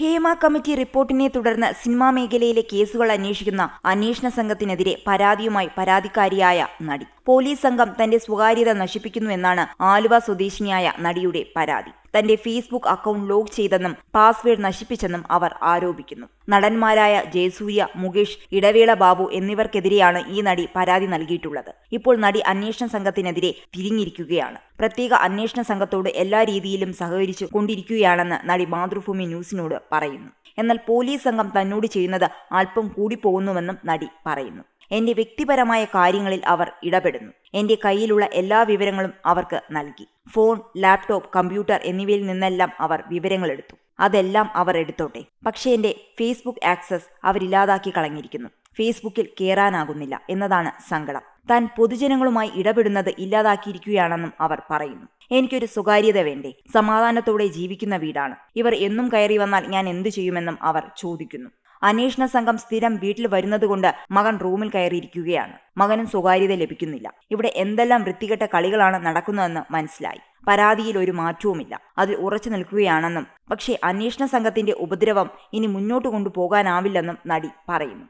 Hema committee റിപ്പോർട്ടിനെ തുടർന്ന് cinema മേഖലയിലെ കേസുകൾ അന്വേഷിക്കുന്ന അന്വേഷണ സംഘത്തിനെതിരെ പരാതിയുമായി പരാതിക്കാരിയായ നടി. പോലീസ് സംഘം തന്റെ സ്വകാര്യത നശിപ്പിക്കുന്നുവെന്നാണ് ആലുവ സ്വദേശിനിയായ നടിയുടെ പരാതി. തന്റെ ഫേസ്ബുക്ക് അക്കൗണ്ട് ലോക്ക് ചെയ്തെന്നും പാസ്വേഡ് നശിപ്പിച്ചെന്നും അവർ ആരോപിക്കുന്നു. നടന്മാരായ ജയസൂര്യ മുകേഷ് ഇടവേള ബാബു എന്നിവർക്കെതിരെയാണ് ഈ നടി പരാതി നൽകിയിട്ടുള്ളത്. ഇപ്പോൾ നടി അന്വേഷണ സംഘത്തിനെതിരെ തിരിഞ്ഞിരിക്കുകയാണ്. പ്രത്യേക അന്വേഷണ സംഘത്തോട് എല്ലാ രീതിയിലും സഹകരിച്ചു കൊണ്ടിരിക്കുകയാണെന്ന് നടി മാതൃഭൂമി ന്യൂസിനോട് പറയുന്നു. എന്നാൽ പോലീസ് സംഘം തന്നോട് ചെയ്യുന്നത് അല്പം കൂടിപ്പോകുന്നുവെന്നും നടി പറയുന്നു. എന്റെ വ്യക്തിപരമായ കാര്യങ്ങളിൽ അവർ ഇടപെടുന്നു. എന്റെ കയ്യിലുള്ള എല്ലാ വിവരങ്ങളും അവർക്ക് നൽകി. ഫോൺ ലാപ്ടോപ്പ് കമ്പ്യൂട്ടർ എന്നിവയിൽ നിന്നെല്ലാം അവർ വിവരങ്ങൾ എടുത്തു. അതെല്ലാം അവർ എടുത്തോട്ടെ. പക്ഷേ എന്റെ ഫേസ്ബുക്ക് ആക്സസ് അവരില്ലാതാക്കി കളഞ്ഞിരിക്കുന്നു. ഫേസ്ബുക്കിൽ കയറാനാകുന്നില്ല എന്നതാണ് സങ്കടം. താൻ പൊതുജനങ്ങളുമായി ഇടപെടുന്നത് ഇല്ലാതാക്കിയിരിക്കുകയാണെന്നും അവർ പറയുന്നു. എനിക്കൊരു സ്വകാര്യത വേണ്ടേ? സമാധാനത്തോടെ ജീവിക്കുന്ന വീടാണ്. ഇവർ എന്നും കയറി വന്നാൽ ഞാൻ എന്തു ചെയ്യുമെന്നും അവർ ചോദിക്കുന്നു. അന്വേഷണ സംഘം സ്ഥിരം വീട്ടിൽ വരുന്നതുകൊണ്ട് മകൻ റൂമിൽ കയറിയിരിക്കുകയാണ്. മകനും സ്വകാര്യത ലഭിക്കുന്നില്ല. ഇവിടെ എന്തെല്ലാം വൃത്തികെട്ട കളികളാണ് നടക്കുന്നതെന്ന് മനസ്സിലായി. പരാതിയിൽ ഒരു മാറ്റവുമില്ല. അതിൽ ഉറച്ചു നിൽക്കുകയാണെന്നും പക്ഷേ അന്വേഷണ സംഘത്തിന്റെ ഉപദ്രവം ഇനി മുന്നോട്ട് കൊണ്ടുപോകാനാവില്ലെന്നും നടി പറയുന്നു.